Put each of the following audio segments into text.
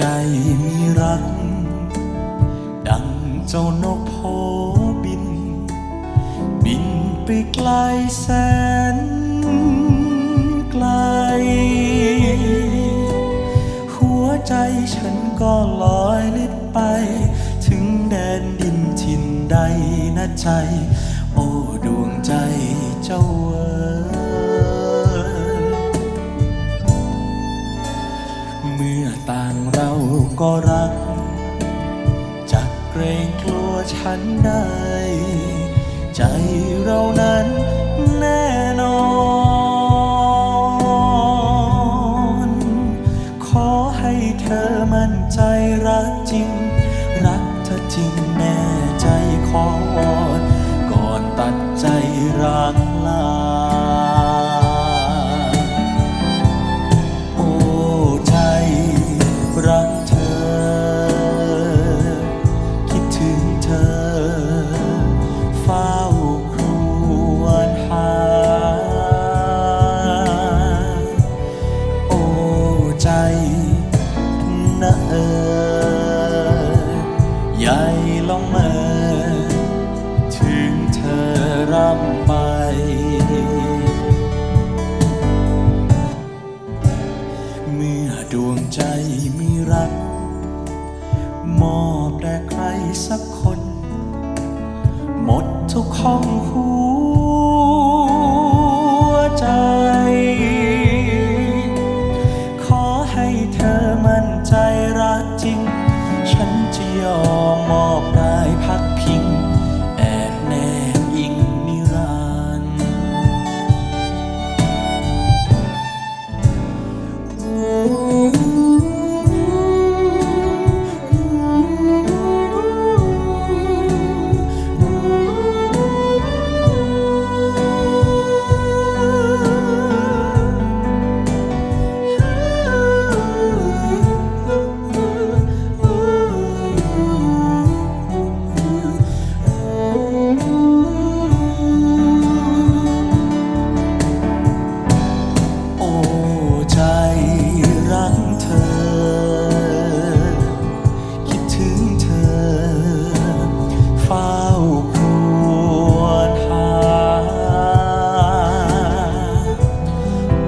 ใจมีรัก ดังเจ้านกโพบิน บินไปไกลแสนไกล หัวใจฉันก็ลอยลิบไป ถึงแดนดินถิ่นใดนะใจ ก็รัก จะเกรงกลัวฉันได้ ใจเรานั้นแน่นอน นะเออใหญ่ลองเมอถึงเธอร่ำไป เมื่อดวงใจมีรัก มอบแด่ใครสักคน หมดทุกห้องหัวใจ ธอมั่นใจรักจริง ฉันจะยอมมอง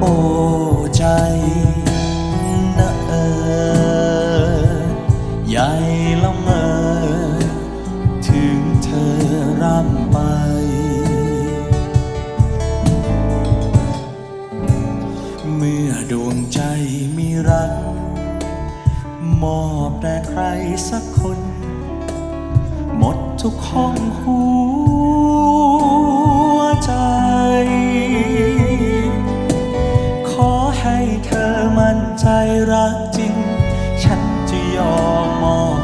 โอ้ใจนะเออใหญ่ละเมอ ถึงเธอร่ำไป เมื่อดวงใจมีรัก มอบแด่ใครสักคน หมดทุกห้องหัว ให้เธอมั่นใจรักจริง ฉันจะยอมมอง